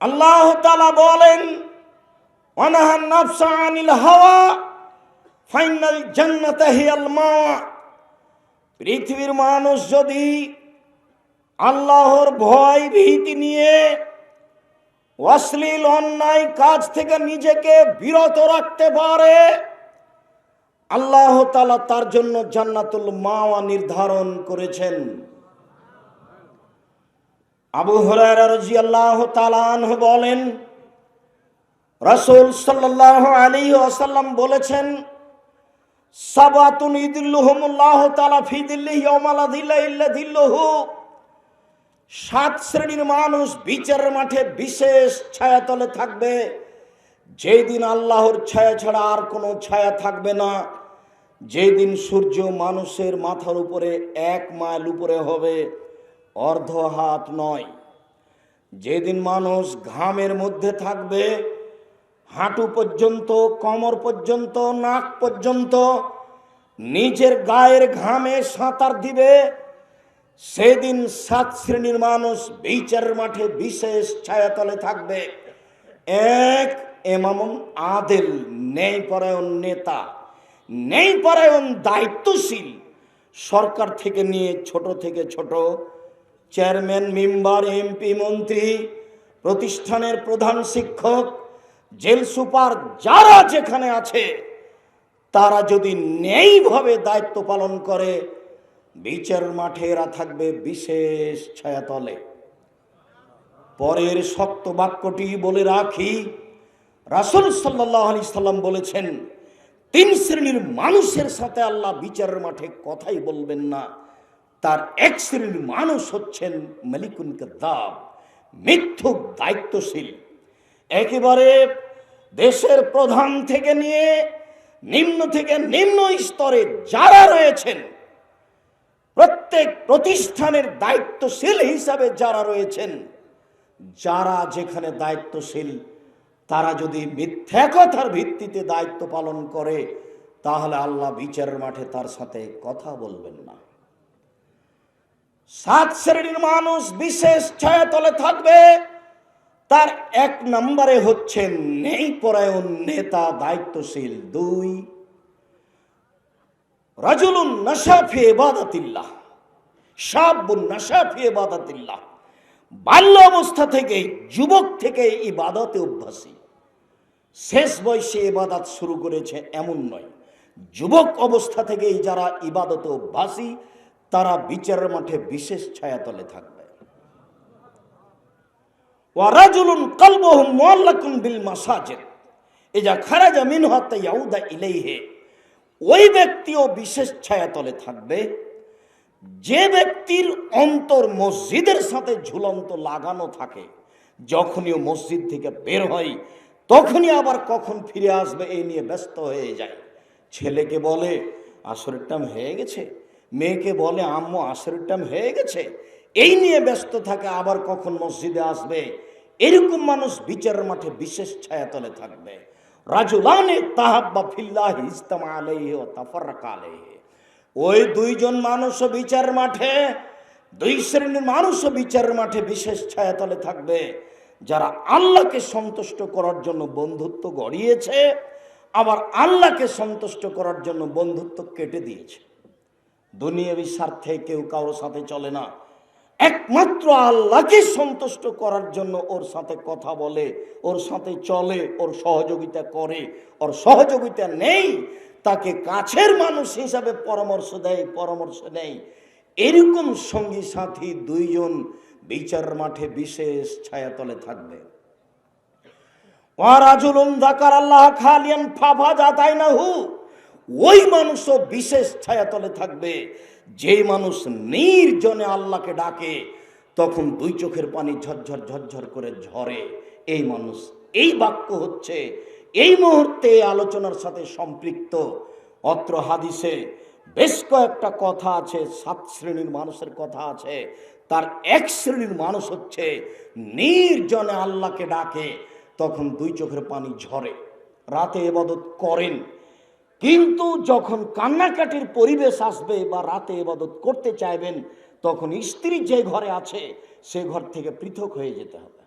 আল্লাহ তালা বলেন অনাহান হাওয়া, ফাইনাল পৃথিবীর মানুষ যদি আল্লাহর ভয় ভীতি নিয়ে অশ্লীল অন্যায় কাজ থেকে নিজেকে বিরত রাখতে পারে, আল্লাহ তালা তার জন্য জান্নাতুল মাওয়া নির্ধারণ করেছেন। আবু হরাইরা রাদিয়াল্লাহু তাআলা আনহু বলেন, রাসূল সাল্লাল্লাহু আলাইহি ওয়াসাল্লাম বলেছেন, সাবাতুন ইদিল্লুহুমুল্লাহু তাআলা ফি দিল্লিহি ইয়াওমা লা দিল্লা ইল্লা দিল্লুহু। সাত শ্রেণির মানুষ বিচারের মাঠে বিশেষ ছায়াতলে থাকবে। যেই দিন আল্লাহর ছায়া ছাড়া আর কোনো ছায়া থাকবে না। যেই দিন সূর্য মানুষের মাথার উপরে এক মাইল উপরে হবে অর্ধ হাত নয়। যেদিন মানুষ ঘামের মধ্যে থাকবে, হাঁটু পর্যন্ত, কোমর পর্যন্ত, নাক পর্যন্ত, নিজের গায়ের ঘামে সাঁতার দিবে, সেদিন সাত শ্রেণির মানুষ বিচারের মাঠে বিশেষ ছায়াতলে থাকবে। এক এমামুন আদেল নেই পরায়ণ নেতা নেই পরায়ণ দায়িত্বশীল, সরকার থেকে নিয়ে ছোট থেকে ছোট চেয়ারম্যান, মেম্বার, এমপি, মন্ত্রী, প্রতিষ্ঠানের প্রধান শিক্ষক, জেল সুপার যারা যেখানে আছে, তারা যদি নেইভাবে দায়িত্ব পালন করে, বিচার মাঠে এরা থাকবে বিশেষ ছায়াতলে। পরের শক্ত বাক্যটি বলে রাখি, রাসুল সাল্লাহ আলি সাল্লাম বলেছেন, তিন শ্রেণির মানুষের সাথে আল্লাহ বিচারের মাঠে কথাই বলবেন না। তার এক শ্রেণির মানুষ হচ্ছেন মালিকুন দাব মিথ্যুক দায়িত্বশীল। একেবারে দেশের প্রধান থেকে নিয়ে নিম্ন থেকে নিম্ন স্তরে যারা রয়েছেন, প্রত্যেক প্রতিষ্ঠানের দায়িত্বশীল হিসাবে যারা রয়েছেন, যারা যেখানে দায়িত্বশীল, তারা যদি মিথ্যা কথার ভিত্তিতে দায়িত্ব পালন করে, তাহলে আল্লাহ বিচারের মাঠে তার সাথে কথা বলবেন না। সাত শ্রেণির মানুষ বিশেষ ছায়াতলে থাকবে। তার এক নম্বরে হচ্ছে নেই পরায়ণ নেতা দায়িত্বশীল দুই। রাজুলুন নাসাফি এবাদাতিল্লাহ সাবুন নাসাফি এবাদাতিল্লাহ। বাল্য অবস্থা থেকে, যুবক থেকে ইবাদতে অভ্যাসী। শেষ বয়সে ইবাদত শুরু করেছে এমন নয়। যুবক অবস্থা থেকেই যারা ইবাদতে অভ্যাসী তারা বিচারের মাঠে বিশেষ ছায়াতলে থাকবে। ওয়ারাজুলুন কলবহু মুআল্লাকুন বিল মাসাজিদ। ইজা খারাজা মিনহা তায়াউদা ইলাইহি। ওই ব্যক্তিও বিশেষ ছায়াতলে থাকবে। যে ব্যক্তির অন্তর মসজিদের সাথে ঝুলন্ত লাগানো থাকে, যখনই মসজিদ থেকে বের হয়, তখনই আবার কখন ফিরে আসবে এই নিয়ে ব্যস্ত হয়ে যায়। ছেলেকে বলে, আসরের টাইম হয়ে গেছে মেয়েকে বলে, আম্মু, আসরের টাইম হয়ে গেছে। এই নিয়ে ব্যস্ত থাকে, আবার কখন মসজিদে আসবে? এরকম মানুষ বিচারের মাঠে বিশেষ ছায়াতলে থাকবে। রাজুলানে তাহাব্বা ফিল্লাহ ইস্তামা আলাইহি ও তাফাররাকা আলাইহি। ওই দুইজন মানুষও বিচার মাঠে, দুই শ্রেণির মানুষও বিচারের মাঠে বিশেষ ছায়াতলে থাকবে, যারা আল্লাহকে সন্তুষ্ট করার জন্য বন্ধুত্ব গড়িয়েছে, আবার আল্লাহকে সন্তুষ্ট করার জন্য বন্ধুত্ব কেটে দিয়েছে। দুনিয়াবি স্বার্থে কেউ কারোর সাথে চলে না। একমাত্র আল্লাহকে সন্তুষ্ট করার জন্য ওর সাথে কথা বলে, ওর সাথে চলে, ওর সহযোগিতা করে, ওর সহযোগিতা নেই, তাকে কাছের মানুষ হিসাবে পরামর্শ দেয়, পরামর্শ নেই। এরকম সঙ্গী সাথী দুইজন বিচার মাঠে বিশেষ ছায়াতলে থাকবে। ওয়ারাজুলুন দাকার আল্লাহ খালিয়ান ফাফা যাতাই না হু ওই মানুষও বিশেষ ছায়াতলে থাকবে। যে মানুষ নির্জনে আল্লাহকে ডাকে, তখন দুই চোখের পানি ঝরঝর ঝরঝর করে ঝরে। এই মানুষ, এই বাক্য হচ্ছে, এই মুহূর্তে আলোচনার সাথে সম্পৃক্ত। অত্র হাদিসে বেশ কয়েকটা কথা আছে, সাত শ্রেণির মানুষের কথা আছে। তার এক শ্রেণির মানুষ হচ্ছে, নির্জনে আল্লাহকে ডাকে, তখন দুই চোখের পানি ঝরে। রাতে এবাদত করেন কিন্তু যখন কান্নাকাটির পরিবেশ আসবে বা রাতে এবাদত করতে চাইবেন, তখন স্ত্রী যে ঘরে আছে, সে ঘর থেকে পৃথক হয়ে যেতে হবে।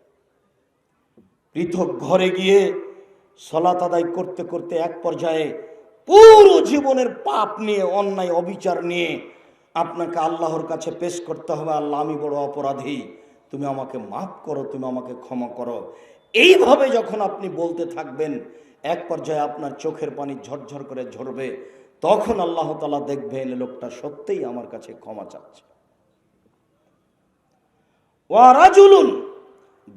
পৃথক ঘরে গিয়ে সলাত আদায় করতে করতে এক পর্যায়ে পুরো জীবনের পাপ নিয়ে, অন্যায়, অবিচার নিয়ে আপনাকে আল্লাহর কাছে পেশ করতে হবে। আল্লাহ, আমি বড় অপরাধী। তুমি আমাকে মাফ করো, তুমি আমাকে ক্ষমা করো। এইভাবে যখন আপনি বলতে থাকবেন এক পর্যায়ে আপনার চোখের পানি ঝরঝর করে ঝরবে, তখন আল্লাহ তালা দেখবেন এ লোকটা সত্যিই আমার কাছে ক্ষমা চাচ্ছে। ওয়ারাজুলুন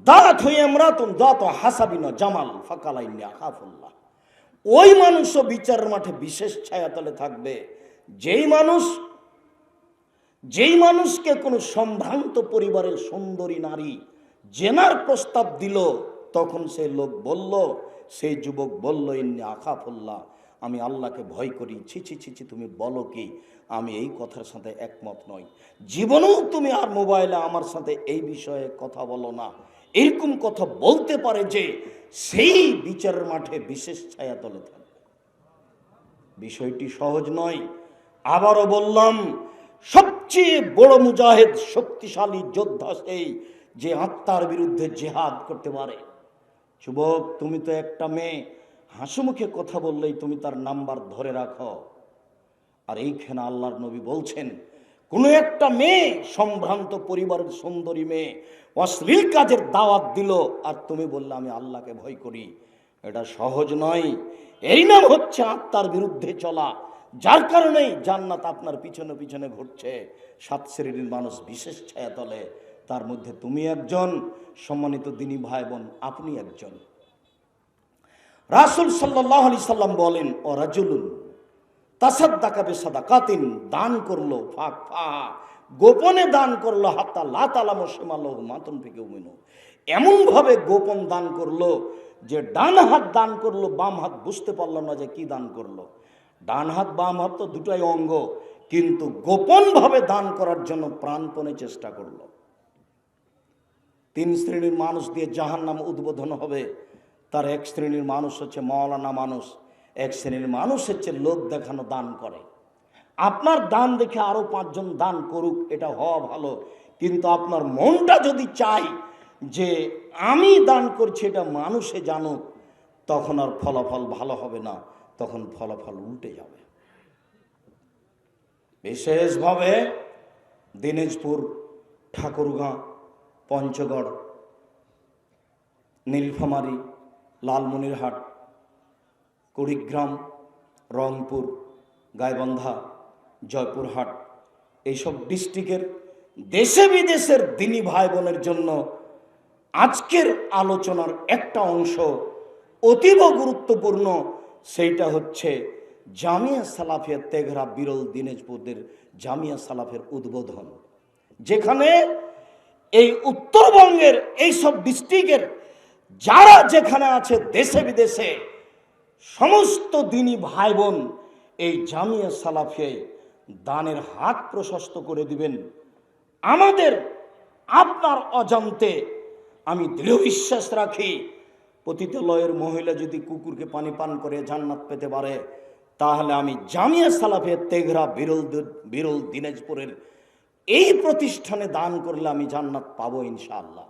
দাঁত হয়ে এমরাতুন দাঁত হাসাবিন জামাল, ফাকালাইনি ওই মানুষও বিচারের মাঠে বিশেষ ছায়াতলে থাকবে। যেই মানুষ, যেই মানুষকে কোনো সম্ভ্রান্ত পরিবারের সুন্দরী নারী জেনার প্রস্তাব দিল, তখন সে লোক বলল সেই যুবক বলল, ইন্নি আখাফুল্লাহ, আমি আল্লাহকে ভয় করি। ছি ছি ছি ছি, তুমি বলো কি? আমি এই কথার সাথে একমত নই। জীবনেও তুমি আর মোবাইলে আমার সাথে এই বিষয়ে কথা বলো না। এরকম কথা বলতে পারে যে সেই বিচারের মাঠে বিশেষ ছায়া তলে থাকবে। বিষয়টি সহজ নয়। আবারও বললাম, সবচেয়ে বড় মুজাহেদ, শক্তিশালী যোদ্ধা সেই যে আত্মার বিরুদ্ধে জেহাদ করতে পারে। যুবক, তুমি তো একটা মেয়ে। হাসিমুখে কথা বললেই তুমি তার নাম্বার ধরে রাখো। আর এইখানে আল্লাহর নবী বলছেন, কোনো একটা মেয়ে সম্ভ্রান্ত পরিবারের সুন্দরী মেয়ে অশ্লীল কাজের দাওয়াত দিল আর তুমি বললে, আমি আল্লাহকে ভয় করি। এটা সহজ নয়। এই নাম হচ্ছে আত্মার বিরুদ্ধে চলা। যার কারণেই জান্নাত আপনার পিছনে পিছনে ঘুরছে। সাত শ্রেণির মানুষ বিশেষ ছায়া তলে। তার মধ্যে তুমি একজন, সম্মানিত দিনী ভাই বোন, আপনি একজন। রাসুল সাল্লাহ সাল্লাম বলেন, ও রাজুলুন, তাসাদ্দাকা বেসাদাকাতিন, দান করল ফাঁক ফা, গোপনে দান করল, হাত্তা লাতালাম মাতন থেকে উমিনো এমনভাবে গোপন দান করল, যে ডান হাত দান করল, বাম হাত বুঝতে পারল না যে কি দান করল। ডান হাত, বাম হাত তো দুটাই অঙ্গ, কিন্তু গোপনভাবে দান করার জন্য প্রাণপণে চেষ্টা করল। তিন শ্রেণির মানুষ দিয়ে জাহান নাম উদ্বোধন হবে। তার এক শ্রেণির মানুষ হচ্ছে মৌলানা মানুষ, এক শ্রেণির মানুষ হচ্ছে লোক দেখানো দান করে। আপনার দান দেখে আরও পাঁচজন দান করুক, এটা হওয়া ভালো। কিন্তু আপনার মনটা যদি চাই যে আমি দান করছি, এটা মানুষে জানুক, তখন আর ফলাফল ভালো হবে না, তখন ফলাফল উল্টে যাবে। বিশেষভাবে দিনাজপুর ঠাকুরগাঁ পঞ্চগড়, নীলফামারী, লালমনিরহাট, কুড়িগ্রাম, রংপুর, গাইবান্ধা, জয়পুরহাট। এইসব ডিস্ট্রিক্টের দেশে বিদেশের দিনী ভাই বোনের জন্য আজকের আলোচনার একটা অংশ অতীব গুরুত্বপূর্ণ, সেইটা হচ্ছে জামিয়া সালাফিয়া তেঘরা বিরল দিনাজপুরদের জামিয়া সালাফের উদ্বোধন, যেখানে এই উত্তরবঙ্গের এইসব ডিস্ট্রিক্টের যারা যেখানে আছে দেশে বিদেশে, সমস্ত দিনই ভাই বোন এই জামিয়া সালাফিয়ায় দানের হাত প্রশস্ত করে দিবেন। আমাদের আপনার অজান্তে আমি দৃঢ় বিশ্বাস রাখি পতিতালয়ের মহিলা যদি কুকুরকে পানি পান করে জান্নাত পেতে পারে, তাহলে আমি জামিয়া সালাফিয়া তেঘরা বিরল বিরল দিনাজপুরের এই প্রতিষ্ঠানে দান করলে আমি জান্নাত পাবো ইনশাআল্লাহ।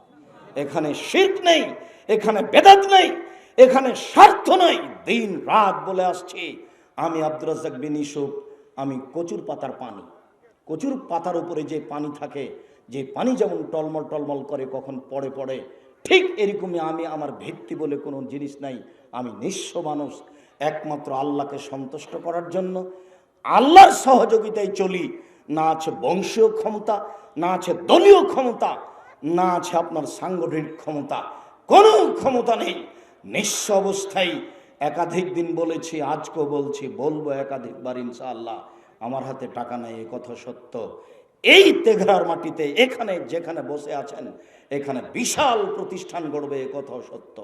এখানে শির্ক নেই, এখানে বেদাত নেই, এখানে স্বার্থ নেই। দিন রাত বলে আসছি, আমি আব্দুর রাজ্জাক বিন আমি কচুর পাতার পানি। কচুর পাতার উপরে যে পানি থাকে, যে পানি যেমন টলমল টলমল করে, কখন পড়ে পড়ে, ঠিক এরকমই আমি আমার ভিত্তি বলে কোনো জিনিস নাই। আমি নিঃস্ব মানুষ, একমাত্র আল্লাহকে সন্তুষ্ট করার জন্য। আল্লাহর সহযোগিতায় চলি না আছে বংশীয় ক্ষমতা, না আছে দলীয় ক্ষমতা, না আছে আপনার সাংগঠনিক ক্ষমতা। কোনো ক্ষমতা নেই। নিঃস্ব অবস্থায় একাধিক দিন বলেছি, আজকেও বলছি, বলব একাধিকবার ইনশাআল্লাহ, আমার হাতে টাকা নেই, এ কথা সত্য। এই তেঘরার মাটিতে এখানে যেখানে বসে আছেন, এখানে বিশাল প্রতিষ্ঠান গড়বে, এ কথাও সত্য।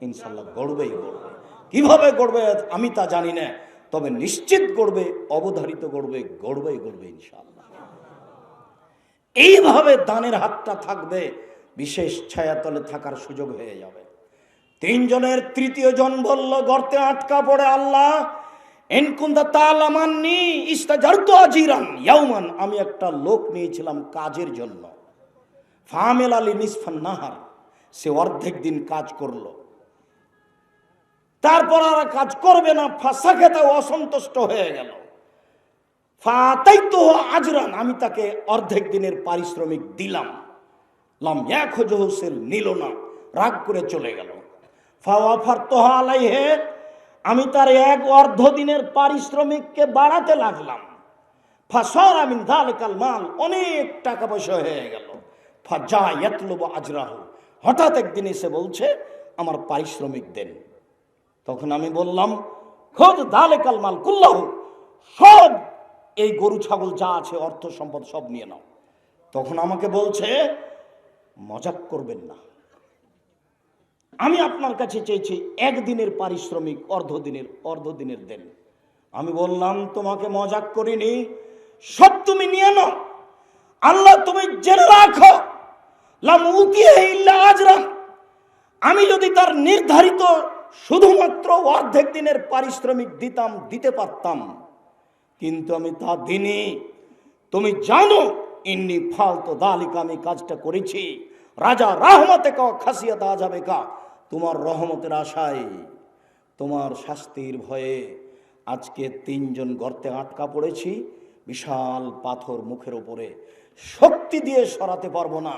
ইনশাল্লাহ গড়বেই গড়বে। কীভাবে গড়বে আমি তা জানি না। তবে নিশ্চিত গড়বে, অবধারিত গড়বে, গড়বেই গড়বে ইনশাআল্লাহ। এইভাবে দানের হাতটা থাকবে, বিশেষ ছায়াতলে থাকার সুযোগ হয়ে যাবে। তিনজনের তৃতীয় জন বলল, গর্তে আটকা পড়ে আল্লাহ আমি একটা লোক নিয়েছিলাম কাজের জন্য। ফামেল আলী নিসফান নাহার, সে অর্ধেক দিন কাজ করল। তারপর আর কাজ করবে না ফাঁসা খেতে অসন্তুষ্ট হয়ে গেল। ফাতাই তো আজরান, আমি তাকে অর্ধেক দিনের পারিশ্রমিক দিলাম। লাম এক হোসেন নিল না, রাগ করে চলে গেল। ফাওয়াফার তোহা আলাইহে, আমি তার এক অর্ধ দিনের পারিশ্রমিককে বাড়াতে লাগলাম। ফাসর আমিন দালেকাল মাল, অনেক টাকা পয়সা হয়ে গেল। ফা যা এতলব আজরাহ, হঠাৎ একদিন এসে বলছে, আমার পারিশ্রমিক দেন। তখন আমি বললাম, খোদ দালে কালমাল কুল্লাহ, সব এই গরু, ছাগল যা আছে, অর্থ, সম্পদ সব নিয়ে নাও। তখন আমাকে বলছে, মজাক করবেন না। আমি আপনার কাছে চেয়েছি একদিনের পারিশ্রমিক অর্ধ দিনের অর্ধ দিনের দেন। আমি বললাম, তোমাকে মজাক করিনি, সব তুমি নিয়ে নাও। আল্লাহ তুমি জেনে রাখো। উকিয়ে আজরান আমি যদি তার নির্ধারিত শুধুমাত্র অর্ধেক দিনের পারিশ্রমিক দিতাম, দিতে পারতাম। কিন্তু আমি তা দিনি তুমি জানো, ইন্নি ফালতো দালিকা আমি কাজটা করেছি। রাজা রাহমতে কা খাসিয়া দেওয়া যাবে কা? তোমার রহমতের আশায়, তোমার শাস্তির ভয়ে আজকে তিনজন গর্তে আটকা পড়েছি, বিশাল পাথর মুখের ওপরে শক্তি দিয়ে সরাতে পারব না।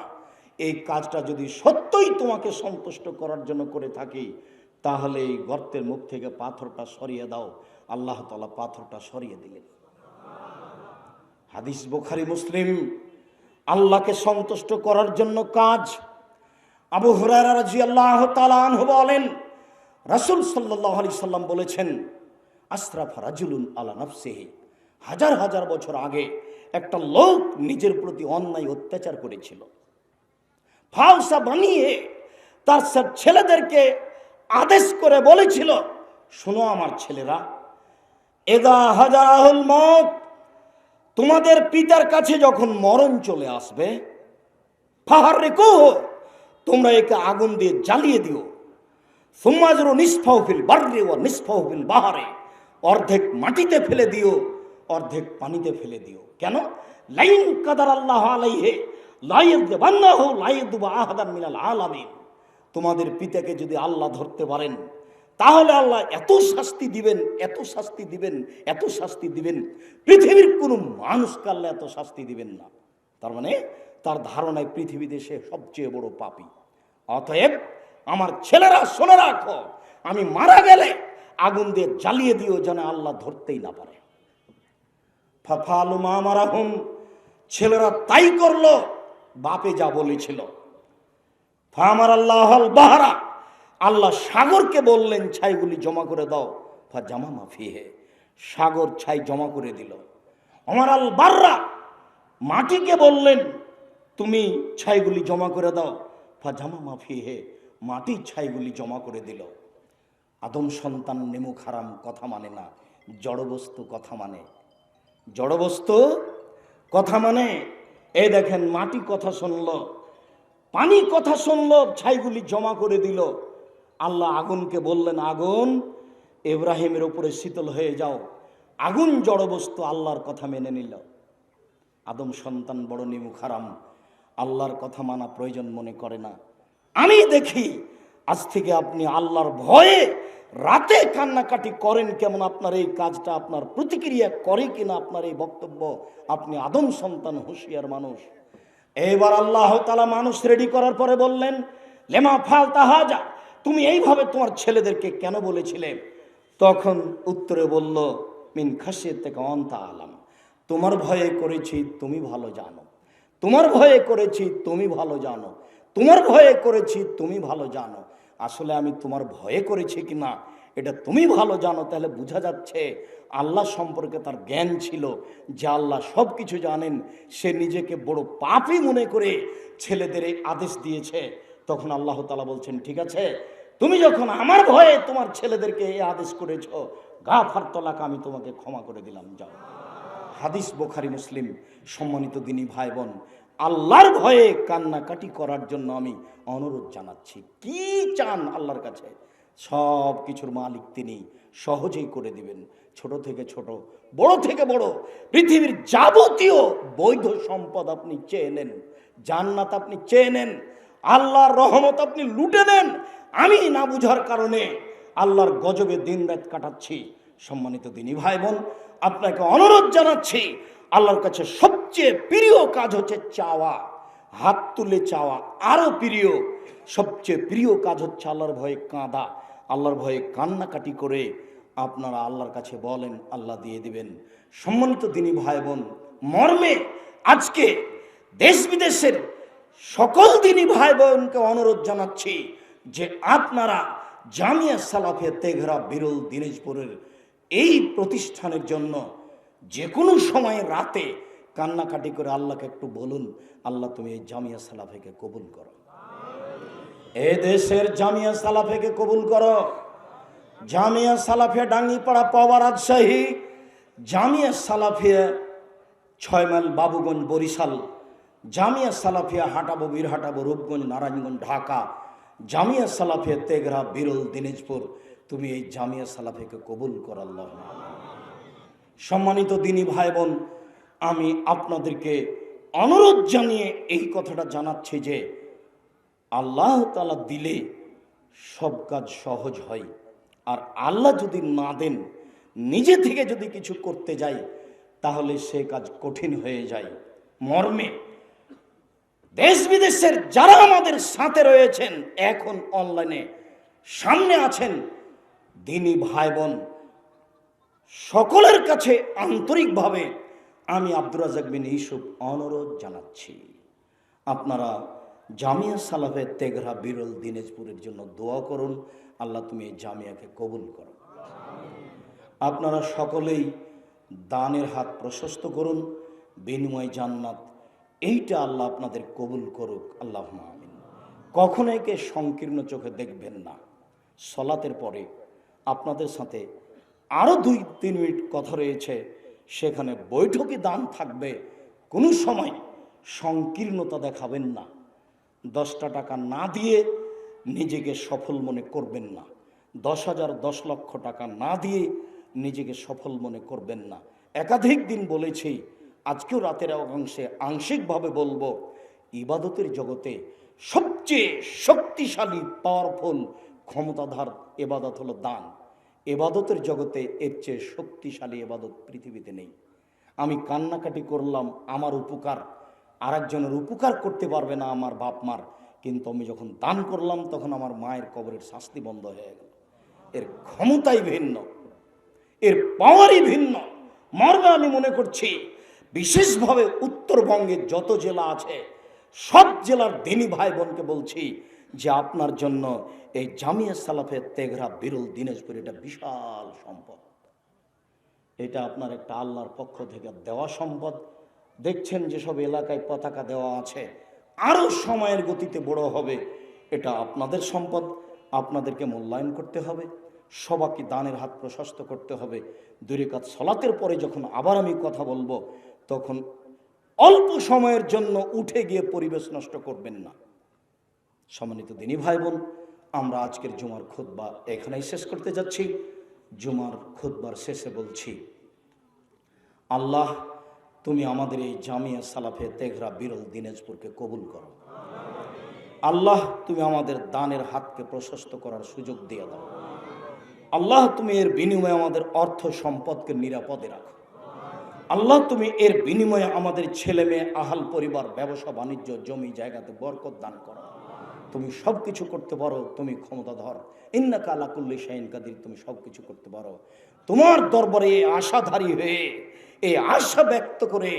এই কাজটা যদি সত্যই তোমাকে সন্তুষ্ট করার জন্য করে থাকি তাহলে এই গর্তের মুখ থেকে পাথরটা সরিয়ে দাও। আল্লাহ তালা পাথরটা সরিয়ে দিলেন। হাদিস বোখারি, মুসলিম। আল্লাহকে সন্তুষ্ট করার জন্য কাজ। আবু হুরায়রা রাদিয়াল্লাহু তাআলা আনহু বলেন, রাসূল সাল্লাল্লাহু আলাইহি সাল্লাম বলেছেন, আশরাফা রাজুলুন আলা নাফসিহি। হাজার হাজার বছর আগে একটা লোক নিজের প্রতি অন্যায় অত্যাচার করেছিল। ফাউসা বানিয়ে তার ছেলেদেরকে আদেশ করে বলেছিল, শোনো আমার ছেলেরা এদা হাজারাহুল মত তোমাদের পিতার কাছে যখন মরণ চলে আসবে ফাহার রেখো তোমরা একে আগুন দিয়ে জ্বালিয়ে দিও। সুম্মাজরু নিষ্ফাউফিল বার্রে ও নিষ্ফিল বাহারে, অর্ধেক মাটিতে ফেলে দিও, অর্ধেক পানিতে ফেলে দিও। কেন? লাইন কাদার আল্লাহ আলাইহে লাইদ বান্নাহ লাইদ আহাদান মিনাল আলামিন। তোমাদের পিতাকে যদি আল্লাহ ধরতে পারেন, তাহলে আল্লাহ এত শাস্তি দিবেন, এত শাস্তি দিবেন, এত শাস্তি দিবেন। পৃথিবীর কোনো মানুষকে আল্লাহ এত শাস্তি দিবেন না। তার মানে তার ধারণায় পৃথিবীতে সে সবচেয়ে বড় পাপী। অতএব আমার ছেলেরা শোনে রাখো, আমি মারা গেলে আগুন দিয়ে জ্বালিয়ে দিও যেন আল্লাহ ধরতেই না পারে। ফাফালু মা মারা ছেলেরা তাই করল, বাপে যা বলেছিল। ফামার আল্লাহ বাহারা। আল্লাহ সাগরকে বললেন, ছাইগুলি জমা করে দাও। ফা জামা মাফি হে সাগর ছাই জমা করে দিল। আমার আল বাররা মাটিকে বললেন, তুমি ছাইগুলি জমা করে দাও। ফা জামা মাফি হে মাটির ছাইগুলি জমা করে দিল। আদম সন্তান নেমুখ হারাম কথা মানে না, জড়বস্তু কথা মানে। জড়বস্তু কথা মানে এই দেখেন, মাটি কথা শুনলো পানি কথা শুনলো, ছাইগুলি জমা করে দিল। আল্লাহ আগুনকে বললেন, আগুন, ইব্রাহিমের উপরে শীতল হয়ে যাও। আগুন জড়বস্তু আল্লাহর কথা মেনে নিল। আদম সন্তান বড় নিমুখ হারাম আল্লাহর কথা মানা প্রয়োজন মনে করে না। আমি দেখি, আজ থেকে আপনি আল্লাহর ভয়ে রাতে কান্নাকাটি করেন কেমন আপনার এই কাজটা, আপনার প্রতিক্রিয়া করে কিনা আপনার এই বক্তব্য। আপনি আদম সন্তান, হুঁশিয়ার মানুষ। এইবার আল্লাহ তালা মানুষ রেডি করার পরে বললেন, লেমা ফাল তাহাজা তুমি এইভাবে তোমার ছেলেদেরকে কেন বলেছিলে? তখন উত্তরে বলল, মিন খাসিয়ে থেকে অন্তা আলাম, তোমার ভয়ে করেছি তুমি ভালো জানো, তোমার ভয়ে করেছি তুমি ভালো জানো, তোমার ভয়ে করেছি তুমি ভালো জানো, আসলে আমি তোমার ভয়ে করেছি কি না এটা তুমি ভালো জানো, তাহলে বোঝা যাচ্ছে আল্লাহ সম্পর্কে তার জ্ঞান ছিল, যে আল্লাহ সব কিছু জানেন, সে নিজেকে বড় পাপই মনে করে ছেলেদের এই আদেশ দিয়েছে। তখন আল্লাহ তালা বলছেন, ঠিক আছে, তুমি যখন আমার ভয়ে তোমার ছেলেদেরকে এই আদেশ করেছ, গা ফারতলাকে, আমি তোমাকে ক্ষমা করে দিলাম, যাও। হাদিস বোখারি, মুসলিম, সম্মানিত দিনী ভাই বোন আল্লাহর ভয়ে কান্নাকাটি করার জন্য আমি অনুরোধ জানাচ্ছি, কি চান আল্লাহর কাছে? সব কিছুর মালিক তিনি। সহজেই করে দিবেন। ছোট থেকে ছোট, বড় থেকে বড়। পৃথিবীর যাবতীয় বৈধ সম্পদ আপনি চেয়ে নেন। জান্নাত আপনি চেয়ে নেন। আল্লাহর রহমত আপনি লুটে নেন। আমি না বুঝার কারণে আল্লাহর গজবে দিন রাত কাটাচ্ছি। সম্মানিত দিনী ভাই বোন আপনাকে অনুরোধ জানাচ্ছি, আল্লাহর কাছে সবচেয়ে প্রিয় কাজ হচ্ছে চাওয়া। হাত তুলে চাওয়া। আরও প্রিয়, সবচেয়ে প্রিয় কাজ হচ্ছে আল্লাহর ভয়ে কাঁদা। আল্লাহর ভয়ে কান্নাকাটি করে আপনারা আল্লাহর কাছে বলেন, আল্লাহ দিয়ে দিবেন। সম্মানিত দিনী ভাই বোন, মর্মে আজকে দেশ বিদেশের সকল দিনী ভাই বোনকে অনুরোধ জানাচ্ছি যে আপনারা জামিয়া সালাফে তেঘরা বিরল দিনাজপুরের এই প্রতিষ্ঠানের জন্য যে কোনো সময় রাতে কান্নাকাটি করে আল্লাহকে একটু বলুন, আল্লাহ তুমি এই জামিয়া সালাফেকে কবুল করো। এ দেশের জামিয়া সালাফেকে কবুল করো। জামিয়া সালাফিয়া ডাঙ্গিপাড়া পাওয়া রাজশাহী, জামিয়া সালাফিয়া ছয় মাইল বাবুগঞ্জ বরিশাল, জামিয়া সালাফিয়া হাটাবো বীরহাটাবো রূপগঞ্জ, নারায়ণগঞ্জ, ঢাকা, জামিয়া সালাফিয়া তেগরা বিরল, দিনাজপুর। তুমি এই জামিয়া সালাফিয়াকে কবুল কর, আল্লাহ। সম্মানিত দিনী ভাই বোন আমি আপনাদেরকে অনুরোধ জানিয়ে এই কথাটা জানাচ্ছি যে আল্লাহ তালা দিলে সব কাজ সহজ হয়। আর আল্লাহ যদি না দেন, নিজে থেকে যদি কিছু করতে যাই, তাহলে সে কাজ কঠিন হয়ে যায়। মর্মে দেশ বিদেশের যারা আমাদের সাথে রয়েছেন, এখন অনলাইনে সামনে আছেন, দিনী ভাই বোন সকলের কাছে আন্তরিকভাবে আমি আব্দুর রাজাক বিন ইসুফ অনুরোধ জানাচ্ছি। আপনারা জামিয়া সালাফের তেঘরা বিরল দিনাজপুরের জন্য দোয়া করুন। আল্লাহ তুমি এই জামিয়াকে কবুল করো। আপনারা সকলেই দানের হাত প্রশস্ত করুন। বিনিময় জান্নাত এইটা আল্লাহ আপনাদের কবুল করুক। আল্লাহ কখনো একে সংকীর্ণ চোখে দেখবেন না। সলাতের পরে আপনাদের সাথে আরও দুই তিন মিনিট কথা রয়েছে। সেখানে বৈঠকে দান থাকবে। কোনো সময় সংকীর্ণতা দেখাবেন না। দশটা টাকা না দিয়ে নিজেকে সফল মনে করবেন না। দশ হাজার দশ লক্ষ টাকা না দিয়ে নিজেকে সফল মনে করবেন না। একাধিক দিন বলেছি, আজকেও রাতের অংশে আংশিকভাবে বলব, ইবাদতের জগতে সবচেয়ে শক্তিশালী পাওয়ারফুল ক্ষমতাধার এবাদত হলো দান। এবাদতের জগতে এর চেয়ে শক্তিশালী এবাদত পৃথিবীতে নেই। আমি কান্নাকাটি করলাম আমার উপকার। আরেকজনের উপকার করতে পারবে না আমার বাপ মার। কিন্তু আমি যখন দান করলাম, তখন আমার মায়ের কবরের শাস্তি বন্ধ হয়ে গেল। এর ক্ষমতাই ভিন্ন, এর পাওয়ারই ভিন্ন। মর্মে আমি মনে করছি, বিশেষভাবে উত্তরবঙ্গের যত জেলা আছে, সব জেলার দিনী ভাই বোনকে বলছি যে আপনার জন্য এই জামিয়া সালাফের তেঘরা বিরল দিনাজপুর এটা বিশাল সম্পদ। এটা আপনার একটা আল্লাহর পক্ষ থেকে দেওয়া সম্পদ। দেখছেন যেসব এলাকায় পতাকা দেওয়া আছে আরও সময়ের গতিতে বড় হবে, এটা আপনাদের সম্পদ, আপনাদেরকে মূল্যায়ন করতে হবে, সবাইকে দানের হাত প্রশস্ত করতে হবে। দূরে কাজ সলাতের পরে যখন আবার আমি কথা বলব, তখন অল্প সময়ের জন্য উঠে গিয়ে পরিবেশ নষ্ট করবেন না। সম্মানিত দিনী ভাই বোন আমরা আজকের জুমার খুতবা এখানেই শেষ করতে যাচ্ছি। জুমার খুতবার শেষে বলছি, আল্লাহ তুমি আমাদের এই জামিয়া সালাফে তেঘরা বিরল দিনাজপুরকে কবুল করো। আল্লাহ তুমি আমাদের দানের হাতকে প্রশস্ত করার সুযোগ দিয়ে দাও। আল্লাহ তুমি এর বিনিময়ে আমাদের অর্থ সম্পদকে নিরাপদে রাখো। আল্লাহ তুমি এর বিনিময়ে আমাদের ছেলে মেয়ে, আহাল পরিবার, ব্যবসা, বাণিজ্য, জমি, জায়গাতে বরকত দান করো। তুমি সব কিছু করতে পারো, তুমি ক্ষমতাধর। ইন্না কালাকুল্লি শাহিন কাদির, তুমি সব কিছু করতে পারো। তোমার দরবারে আশাধারী হয়ে এই আশা ব্যক্ত করে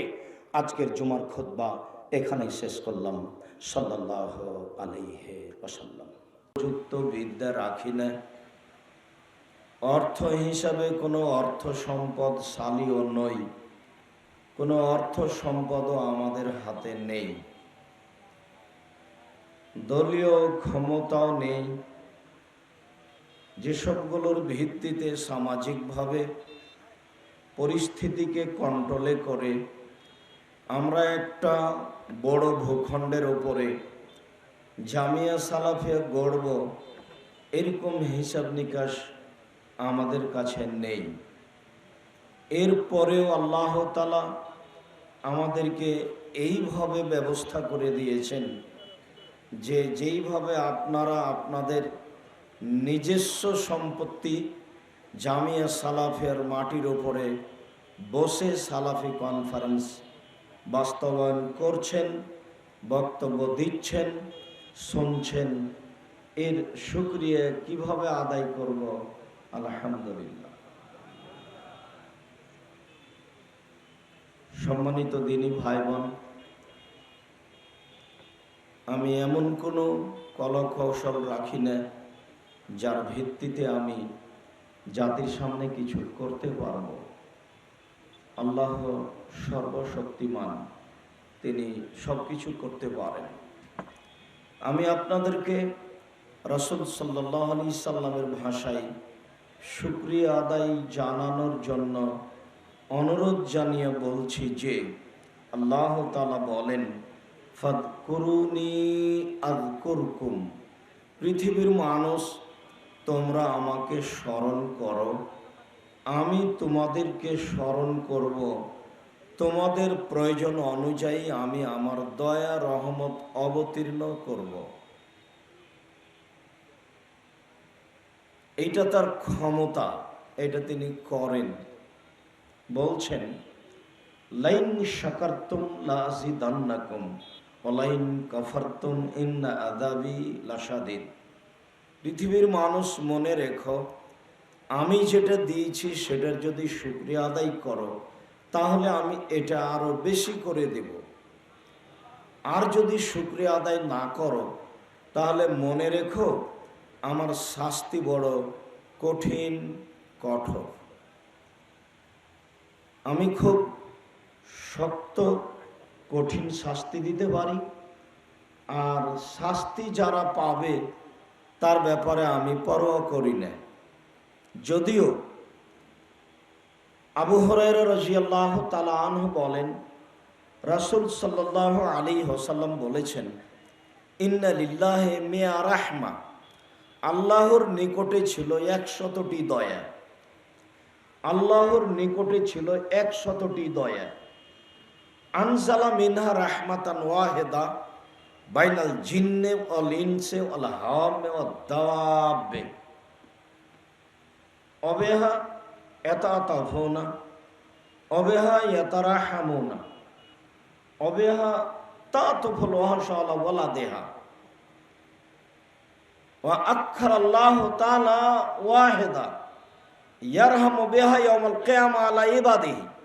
আজকের জুমার খুতবা এখানেই শেষ করলাম। সাল্লাহ আলাইহে ওসাল্লাম যুক্ত বিদ্যা রাখি না। অর্থ হিসাবে কোনো অর্থ সম্পদ সালিও নই। কোনো অর্থ সম্পদও আমাদের হাতে নেই। দলীয় ক্ষমতাও নেই। যেসবগুলোর ভিত্তিতে সামাজিকভাবে পরিস্থিতিকে কন্ট্রোলে করে, আমরা একটা বড় ভূখণ্ডের ওপরে জামিয়া সালাফিয়া গড়ব, এরকম হিসাব নিকাশ আমাদের কাছে নেই। এরপরেও আল্লাহ তালা আমাদেরকে এইভাবে ব্যবস্থা করে দিয়েছেন যে যেইভাবে আপনারা আপনাদের নিজস্ব সম্পত্তি জামিয়া সালাফের মাটির ওপরে বসে সালাফি কনফারেন্স বাস্তবায়ন করছেন, বক্তব্য দিচ্ছেন, শুনছেন। এর সুক্রিয়া কীভাবে আদায় করব? আলহামদুলিল্লাহ। সম্মানিত দিনী ভাই বোন আমি এমন কোনো কলকৌশল রাখি না যার ভিত্তিতে আমি জাতির সামনে কিছু করতে পারব। আল্লাহ সর্বশক্তিমান, তিনি সব কিছু করতে পারেন। আমি আপনাদেরকে রসুল সাল্লাহ আলি সাল্লামের ভাষায় শুক্রিয়া আদায় জানানোর জন্য অনুরোধ জানিয়ে বলছি যে, আল্লাহ তালা বলেন ফদ করুনি পৃথিবীর মানুষ তোমরা আমাকে স্মরণ করো। আমি তোমাদেরকে স্মরণ করব। তোমাদের প্রয়োজন অনুযায়ী আমি আমার দয়া, রহমত অবতীর্ণ করব। এইটা তার ক্ষমতা, এটা তিনি করেন। বলছেন, লাইন শাকারতুম লাজিদান্নাকুম ওলাইন কাফারতুম ইন্না আদাবি লাসাদিন পৃথিবীর মানুষ মনে রেখো, আমি যেটা দিয়েছি সেটার যদি শুক্রিয়া আদায় করো, তাহলে আমি এটা আরও বেশি করে দেব। আর যদি শুক্রিয়া আদায় না করো, তাহলে মনে রেখো, আমার শাস্তি বড় কঠিন, কঠোর। আমি খুব শক্ত, কঠিন শাস্তি দিতে পারি। আর শাস্তি যারা পাবে তার ব্যাপারে আমি পরোয়া করি না যদিও আবু হরের রাজিয়াল্লাহ তালা আনহু বলেন, রাসুল সাল্লাহ আলী হোসাল্লাম বলেছেন, ইন্না লিল্লাহে মেয়া রাহমা। আল্লাহর নিকটে ছিল একশতটি দয়া। আল্লাহর নিকটে ছিল একশতটি দয়া। আনজালা মিনহা রাহমাতান ওয়াহেদা। বাইনাল জিন্নে অল ইনসে অল অবেহা এতাতাফোনা অবেহা ইয়াতারাহামুনা অবেহা তাতুফুল ওয়াহশালা ওয়ালা দেহা ওয়া আক্ষর আল্লাহ তাআলা ওয়াহিদা, ইয়ারহামু বিহা ইয়াউমাল কিয়ামা আলা ইবাদিহি।